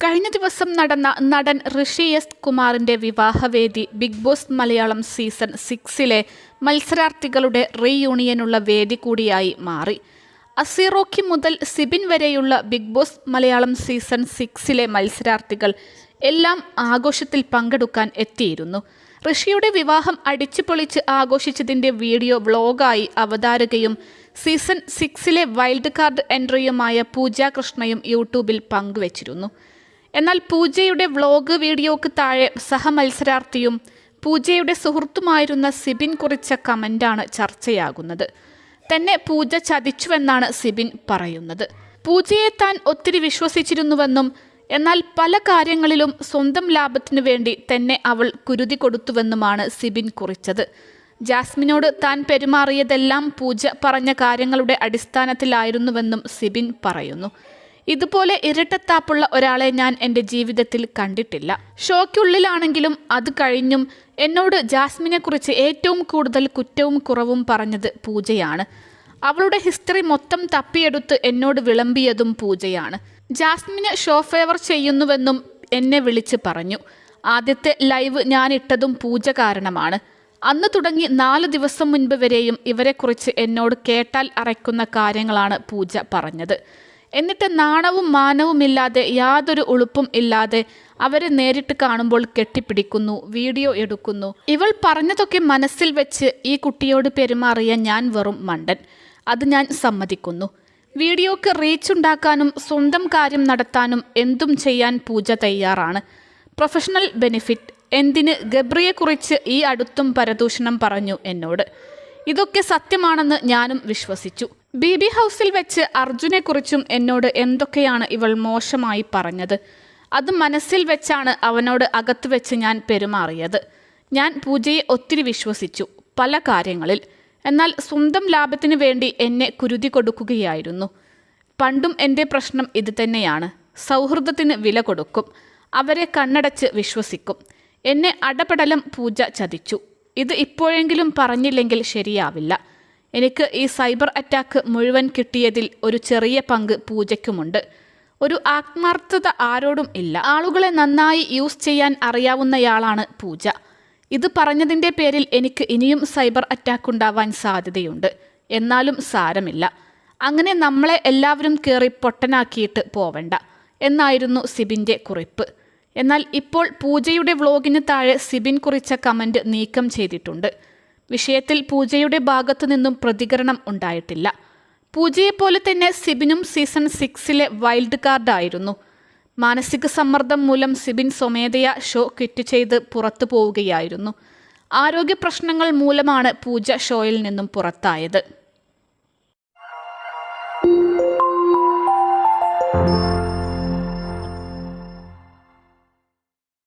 കഴിഞ്ഞ ദിവസം നടന്ന നടൻ ഋഷി എസ് കുമാറിന്റെ വിവാഹവേദി ബിഗ് ബോസ് മലയാളം സീസൺ സിക്സിലെ മത്സരാർത്ഥികളുടെ റീയൂണിയനുള്ള വേദി കൂടിയായി മാറി. അസീറോക്കി മുതൽ സിബിൻ വരെയുള്ള ബിഗ് ബോസ് മലയാളം സീസൺ സിക്സിലെ മത്സരാർത്ഥികൾ എല്ലാം ആഘോഷത്തിൽ പങ്കെടുക്കാൻ എത്തിയിരുന്നു. ഋഷിയുടെ വിവാഹം അടിച്ചുപൊളിച്ച് ആഘോഷിച്ചതിന്റെ വീഡിയോ വ്ളോഗായി അവതാരകയും സീസൺ സിക്സിലെ വൈൽഡ് കാർഡ് എൻട്രിയുമായ പൂജ കൃഷ്ണയും യൂട്യൂബിൽ പങ്കുവച്ചിരുന്നു. എന്നാൽ പൂജയുടെ വ്ളോഗ് വീഡിയോക്ക് താഴെ സഹമത്സരാർത്ഥിയും പൂജയുടെ സുഹൃത്തുമായിരുന്ന സിബിൻ കുറിച്ച കമന്റാണ് ചർച്ചയാകുന്നത്. തന്നെ പൂജ ചതിച്ചുവെന്നാണ് സിബിൻ പറയുന്നത്. പൂജയെ താൻ ഒത്തിരി വിശ്വസിച്ചിരുന്നുവെന്നും എന്നാൽ പല കാര്യങ്ങളിലും സ്വന്തം ലാഭത്തിനു വേണ്ടി തന്നെ അവൾ കുരുതി കൊടുത്തുവെന്നുമാണ് സിബിൻ കുറിച്ചത്. ജാസ്മിനോട് താൻ പെരുമാറിയതെല്ലാം പൂജ പറഞ്ഞ കാര്യങ്ങളുടെ അടിസ്ഥാനത്തിലായിരുന്നുവെന്നും സിബിൻ പറയുന്നു. ഇതുപോലെ ഇരട്ടത്താപ്പുള്ള ഒരാളെ ഞാൻ എന്റെ ജീവിതത്തിൽ കണ്ടിട്ടില്ല. ഷോയ്ക്കുള്ളിലാണെങ്കിലും അത് കഴിഞ്ഞും എന്നോട് ജാസ്മിനെക്കുറിച്ച് ഏറ്റവും കൂടുതൽ കുറ്റവും കുറവും പറഞ്ഞത് പൂജയാണ്. അവളുടെ ഹിസ്റ്ററി മൊത്തം തപ്പിയെടുത്ത് എന്നോട് വിളമ്പിയതും പൂജയാണ്. ജാസ്മിന് ഷോ ഫേവർ ചെയ്യുന്നുവെന്നും എന്നെ വിളിച്ച് പറഞ്ഞു. ആദ്യത്തെ ലൈവ് ഞാൻ ഇട്ടതും പൂജ കാരണമാണ്. അന്ന് തുടങ്ങി നാല് ദിവസം മുൻപ് വരെയും ഇവരെക്കുറിച്ച് എന്നോട് കേട്ടാൽ അറയ്ക്കുന്ന കാര്യങ്ങളാണ് പൂജ പറഞ്ഞത്. എന്നിട്ട് നാണവും മാനവുമില്ലാതെ യാതൊരു ഉളുപ്പും ഇല്ലാതെ അവരെ നേരിട്ട് കാണുമ്പോൾ കെട്ടിപ്പിടിക്കുന്നു വീഡിയോ എടുക്കുന്നു. ഇവൾ പറഞ്ഞതൊക്കെ മനസ്സിൽ വെച്ച് ഈ കുട്ടിയോട് പെരുമാറിയ ഞാൻ വെറും മണ്ടൻ. അത് ഞാൻ സമ്മതിക്കുന്നു. വീഡിയോക്ക് റീച്ച് ഉണ്ടാക്കാനും സ്വന്തം കാര്യം നടത്താനും എന്തും ചെയ്യാൻ പൂജ തയ്യാറാണ്. Professional benefit. എന്തിന് ഗബ്രിയെക്കുറിച്ച് ഈ അടുത്തും പരദൂഷണം പറഞ്ഞു എന്നോട്. ഇതൊക്കെ സത്യമാണെന്ന് ഞാനും വിശ്വസിച്ചു. ബി ബി ഹൗസിൽ വെച്ച് അർജുനെക്കുറിച്ചും എന്നോട് എന്തൊക്കെയാണ് ഇവൾ മോശമായി പറഞ്ഞത്? അത് മനസ്സിൽ വെച്ചാണ് അവനോട് അകത്ത് വെച്ച് ഞാൻ പെരുമാറിയത്. ഞാൻ പൂജയെ ഒത്തിരി വിശ്വസിച്ചു പല കാര്യങ്ങളിൽ. എന്നാൽ സ്വന്തം ലാഭത്തിനു വേണ്ടി എന്നെ കുരുതി കൊടുക്കുകയായിരുന്നു. പണ്ടും എന്റെ പ്രശ്നം ഇതുതന്നെയാണ് സൗഹൃദത്തിന് വില കൊടുക്കും അവരെ കണ്ണടച്ച് വിശ്വസിക്കും. എന്നെ അടപടലം പൂജ ചതിച്ചു. ഇത് ഇപ്പോഴെങ്കിലും പറഞ്ഞില്ലെങ്കിൽ ശരിയാവില്ല. എനിക്ക് ഈ സൈബർ അറ്റാക്ക് മുഴുവൻ കിട്ടിയതിൽ ഒരു ചെറിയ പങ്ക് പൂജയ്ക്കുമുണ്ട്. ഒരു ആത്മാർത്ഥത ആരോടും ഇല്ല. ആളുകളെ നന്നായി യൂസ് ചെയ്യാൻ അറിയാവുന്നയാളാണ് പൂജ. ഇത് പറഞ്ഞതിന്റെ പേരിൽ എനിക്ക് ഇനിയും സൈബർ അറ്റാക്ക് ഉണ്ടാവാൻ സാധ്യതയുണ്ട്. എന്നാലും സാരമില്ല. അങ്ങനെ നമ്മളെ എല്ലാവരും കയറി പൊട്ടനാക്കിയിട്ട് പോവണ്ട. എന്നായിരുന്നു സിബിന്റെ കുറിപ്പ്. എന്നാൽ ഇപ്പോൾ പൂജയുടെ വ്ലോഗിന് താഴെ സിബിൻ കുറിച്ച കമന്റ് നീക്കം ചെയ്തിട്ടുണ്ട്. വിഷയത്തിൽ പൂജയുടെ ഭാഗത്തു നിന്നും പ്രതികരണം ഉണ്ടായിട്ടില്ല. പൂജയെപ്പോലെ തന്നെ സിബിനും സീസൺ സിക്സിലെ വൈൽഡ് കാർഡായിരുന്നു. മാനസിക സമ്മർദ്ദം മൂലം സിബിൻ സ്വമേധയാ ഷോ ക്വിറ്റ് ചെയ്ത് പുറത്തു പോവുകയായിരുന്നു. ആരോഗ്യ പ്രശ്നങ്ങൾ മൂലമാണ് പൂജ ഷോയിൽ നിന്നും പുറത്തായത്.